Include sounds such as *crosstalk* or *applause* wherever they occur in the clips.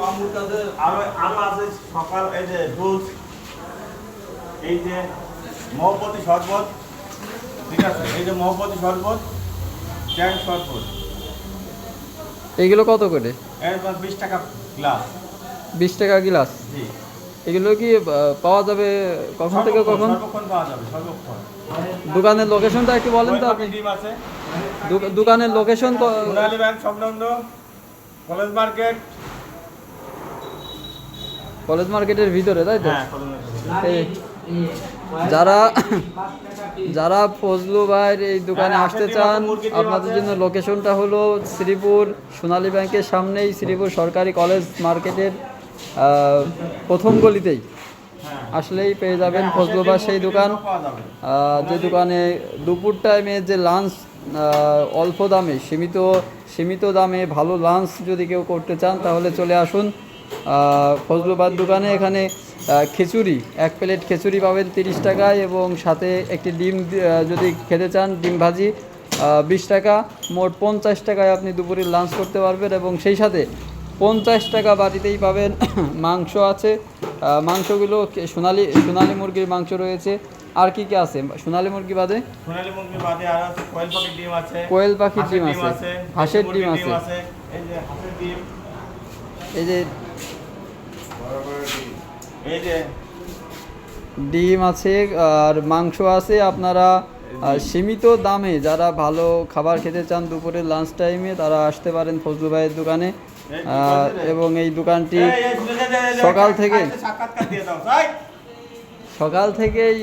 মামুর কাছে আরও আরও আছে সকাল এই যে দুধ এই যে মহব্বতী শরবত ঠিক আছে? এই যে মহব্বতী শরবত ট্যাঙ্ক শরবত। এগুলো কত করে? বিশ টাকা গ্লাস। বিশ টাকা গিলাস? জি। এগুলো কি পাওয়া যাবে কখন থেকে কখন? পাওয়া যাবে দোকানের লোকেশনটা একটু বলেন তো আপনি। আছে। দোকানের লোকেশন সোনালী ব্যাংক সংলগ্ন কলেজ মার্কেট কলেজ মার্কেটের ভিতরে তাই তো? হ্যাঁ যারা যারা ফজলু ভাইয়ের এই দোকানে হ্যাঁ, আসতে চান আপনাদের জন্য লোকেশনটা হলো শ্রীপুর সোনালী ব্যাংকের সামনেই শ্রীপুর সরকারি কলেজ মার্কেটের প্রথম গলিতেই। হ্যাঁ। আসলেই পেয়ে যাবেন ফজলু ভাই সেই দোকান। যে দোকানে দুপুর টাইমে যে লাঞ্চ অল্প দামে সীমিত সীমিত দামে ভালো লাঞ্চ যদি কেউ করতে চান তাহলে চলে আসুন। ফজলুবাদ দোকানে এখানে খিচুড়ি এক প্লেট খিচুড়ি পাবেন তিরিশ টাকায় এবং সাথে একটি ডিম যদি খেতে চান ডিম ভাজি বিশ টাকা মোট পঞ্চাশ টাকায় আপনি দুপুরে লাঞ্চ করতে পারবেন এবং সেই সাথে পঞ্চাশ টাকা বাড়িতেই পাবেন *coughs* মাংস আছে। মাংসগুলো সোনালি সোনালি মুরগির মাংস রয়েছে। আর কি কি আছে? সোনালি মুরগি বাদে? সোনালী মুরগি বাদে আর আছে কোয়েল পাখির ডিম আছে। কোয়েল পাখির হাঁসের ডিম আছে, হাঁসের ডিম আছে। এই যে হাঁসের ডিম। এই যে এই যে ডিম আছে আর মাংস আছে আপনারা সীমিত দামে যারা ভালো খাবার খেতে চান দুপুরের লাঞ্চ টাইমে তারা আসতে পারেন ফজলু ভাইয়ের দোকানে। এবং এই দোকানটি সকাল থেকে সকাল থেকেই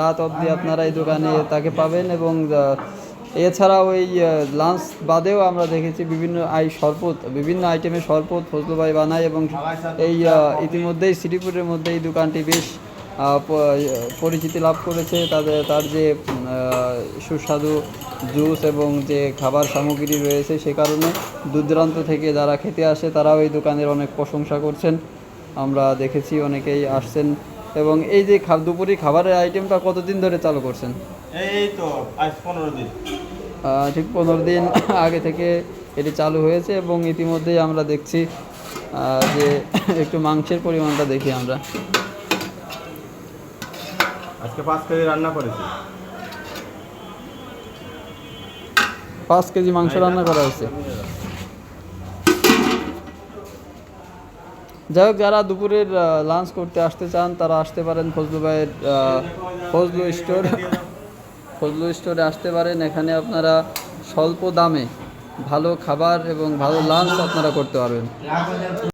রাত অবধি আপনারা এই দোকানে তাকে পাবেন এবং আহ, এছাড়াও এই লাঞ্চ বাদেও আমরা দেখেছি বিভিন্ন আই শরবত বিভিন্ন আইটেমে শরবত ফজলু ভাই বানায় এবং এই ইতিমধ্যেই শ্রীপুরের মধ্যে এই দোকানটি বেশ পরিচিতি লাভ করেছে। তাদের তার যে সুস্বাদু জুস এবং যে খাবার সামগ্রী রয়েছে সে কারণে দূর দূরান্ত থেকে যারা খেতে আসে তারাও এই দোকানের অনেক প্রশংসা করছেন। আমরা দেখেছি অনেকেই আসছেন এবং এই যে দুপুরি খাবারের আইটেমটা কতদিন ধরে চালু করছেন? এই তো আজ পনেরো দিন। ঠিক পনেরো দিন *coughs* আগে থেকে এটি চালু হয়েছে এবং ইতিমধ্যেই আমরা দেখছি যে *coughs* একটু মাংসের পরিমাণটা দেখি আমরা। আজকে পাঁচ কেজি রান্না করেছি। পাঁচ কেজি মাংস রান্না করা হয়েছে। যাই হোক যারা দুপুরের লাঞ্চ করতে আসতে চান তারা আসতে পারেন ফজলু ভাইয়ের ফজলু স্টোর ফজলু স্টোরে আসতে পারেন। এখানে আপনারা স্বল্প দামে ভালো খাবার এবং ভালো লাঞ্চ আপনারা করতে পারবেন।